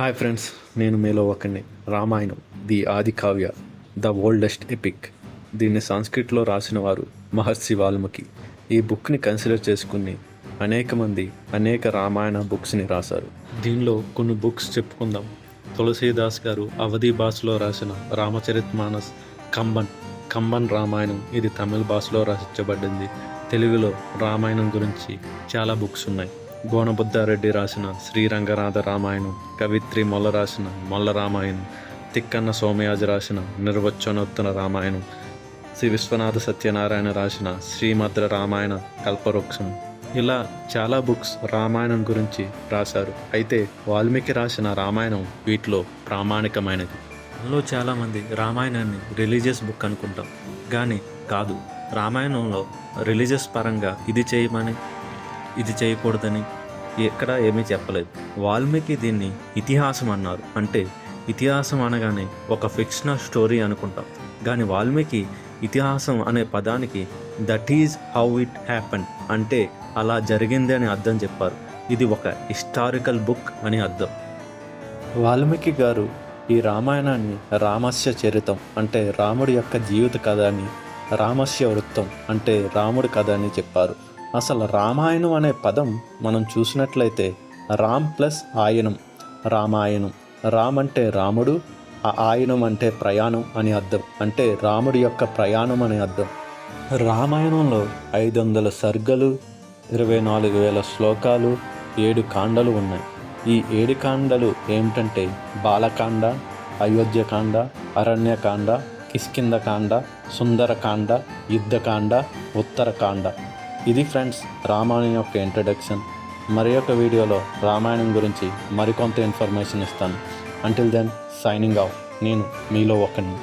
Hi friends నేను మీలో ఒకరిని రామాయణం ది ఆది కావ్య ద ఓల్డెస్ట్ ఎపిక్. దీన్ని సంస్కృత్లో రాసిన వారు మహర్షి వాల్మీకి. ఈ బుక్ని కన్సిడర్ చేసుకుని అనేక మంది అనేక రామాయణ బుక్స్ని రాశారు. దీనిలో కొన్ని బుక్స్ చెప్పుకుందాం. తులసీదాస్ గారు అవధి భాషలో రాసిన రామచరిత్ మానస్ కంబన్. కంబన్ రామాయణం ఇది తమిళ భాషలో రచించబడింది. తెలుగులో రామాయణం గురించి చాలా బుక్స్ ఉన్నాయి. గోనబుద్ధారెడ్డి రాసిన శ్రీరంగనాథ రామాయణం కవిత్రి మొల్ల రాసిన మొల్ల రామాయణం తిక్కన్న సోమయాజి రాసిన నిర్వచనోత్తర రామాయణం శ్రీ విశ్వనాథ సత్యనారాయణ రాసిన శ్రీమద్ర రామాయణ కల్పవృక్షం. ఇలా చాలా బుక్స్ రామాయణం గురించి రాశారు. అయితే వాల్మీకి రాసిన రామాయణం వీటిలో ప్రామాణికమైనది. మనలో చాలామంది రామాయణాన్ని రిలీజియస్ బుక్ అనుకుంటాం. కానీ కాదు రామాయణంలో రిలీజియస్ పరంగా ఇది చేయమని ఇది చేయకూడదని ఎక్కడ ఏమీ చెప్పలేదు. వాల్మీకి దీన్ని ఇతిహాసం అన్నారు. అంటే ఇతిహాసం అనగానే ఒక ఫిక్షనల్ స్టోరీ అనుకుంటాం. కానీ వాల్మీకి ఇతిహాసం అనే పదానికి that is how it happen అంటే అలా జరిగింది అని అర్థం చెప్పారు. ఇది ఒక హిస్టారికల్ బుక్ అని అర్థం. వాల్మీకి గారు ఈ రామాయణాన్ని రామస్య చరితం అంటే రాముడి యొక్క జీవిత కథ అని రామస్య వృత్తం అంటే రాముడి కథ అని చెప్పారు. అసలు రామాయణం అనే పదం మనం చూసినట్లయితే రామ్ ప్లస్ ఆయనం రామాయణం. రామ్ అంటే రాముడు ఆ ఆయనం అంటే ప్రయాణం అని అర్థం. అంటే రాముడి యొక్క ప్రయాణం అని అర్థం. రామాయణంలో ఐదు వందల సర్గలు ఇరవై నాలుగు వేల శ్లోకాలు ఏడు కాండలు ఉన్నాయి. ఈ ఏడు కాండలు ఏమిటంటే బాలకాండ అయోధ్యకాండ అరణ్యకాండ కిష్కిందకాండ సుందరకాండ యుద్ధకాండ ఉత్తరకాండ. ఇది ఫ్రెండ్స్ రామాయణం యొక్క ఇంట్రడక్షన్ మరి యొక్క వీడియోలో రామాయణం గురించి మరికొంత ఇన్ఫర్మేషన్ ఇస్తాను. అంటిల్ దెన్ సైనింగ్ ఆఫ్ నేను మీలో ఒకరిని